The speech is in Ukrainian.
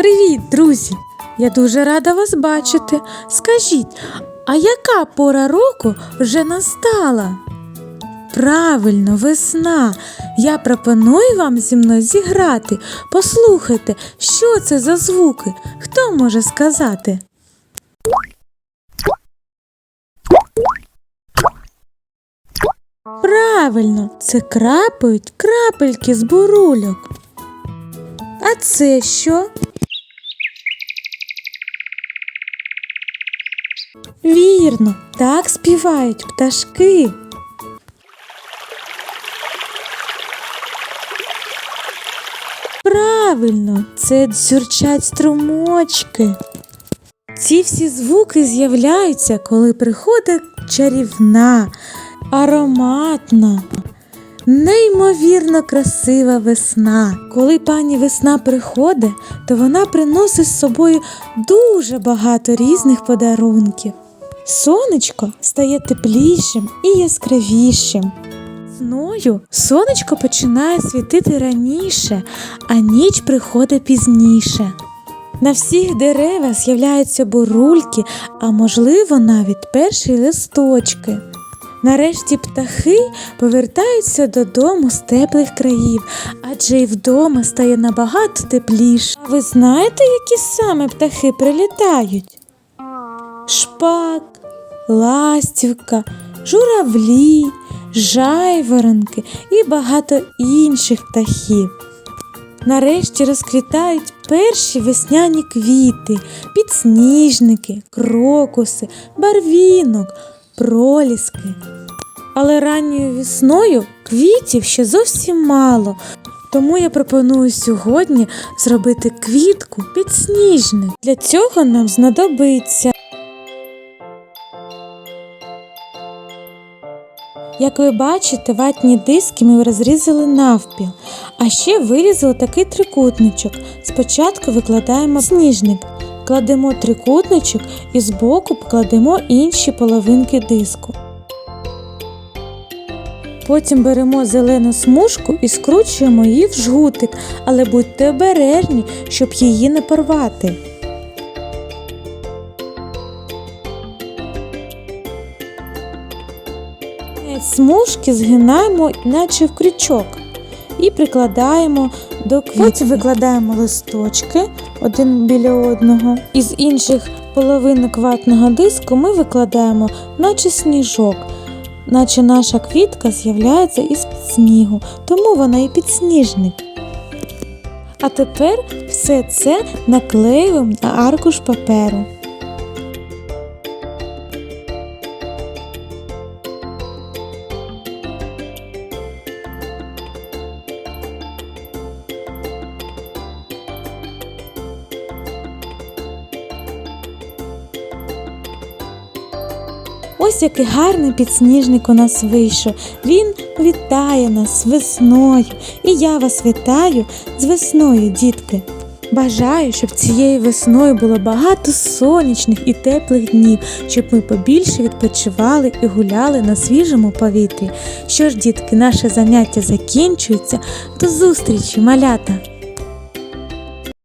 Привіт, друзі! Я дуже рада вас бачити. Скажіть, а яка пора року вже настала? Правильно, весна. Я пропоную вам зі мною зіграти. Послухайте, що це за звуки? Хто може сказати? Правильно, це крапають крапельки з бурульок. А це що? Вірно, так співають пташки. Правильно, це дзюрчать струмочки. Ці всі звуки з'являються, коли приходить чарівна, ароматна, неймовірно красива весна. Коли пані весна приходить, то вона приносить з собою дуже багато різних подарунків. Сонечко стає теплішим і яскравішим. Весною сонечко починає світити раніше, а ніч приходить пізніше. На всіх деревах з'являються бурульки, а можливо навіть перші листочки. Нарешті птахи повертаються додому з теплих країв, адже й вдома стає набагато тепліше. А ви знаєте, які саме птахи прилітають? Шпак, ластівка, журавлі, жайворонки і багато інших птахів. Нарешті розквітають перші весняні квіти, підсніжники, крокуси, барвінок, проліски. Але ранньою весною квітів ще зовсім мало, тому я пропоную сьогодні зробити квітку підсніжник. Для цього нам знадобиться. Як ви бачите, ватні диски ми розрізали навпіл, а ще вирізали такий трикутничок. Спочатку викладаємо сніжник, кладемо трикутничок і збоку покладемо інші половинки диску. Потім беремо зелену смужку і скручуємо її в жгутик, але будьте обережні, щоб її не порвати. Смужки згинаємо, наче в крючок, і прикладаємо до. Потім викладаємо листочки один біля одного. Із інших половинок ватного диску ми викладаємо, наче сніжок, наче наша квітка з'являється із під снігу, тому вона і підсніжник. А тепер все це наклеюємо на аркуш паперу. Ось який гарний підсніжник у нас вийшов. Він вітає нас весною. І я вас вітаю з весною, дітки. Бажаю, щоб цією весною було багато сонячних і теплих днів, щоб ми побільше відпочивали і гуляли на свіжому повітрі. Що ж, дітки, наше заняття закінчується. До зустрічі, малята!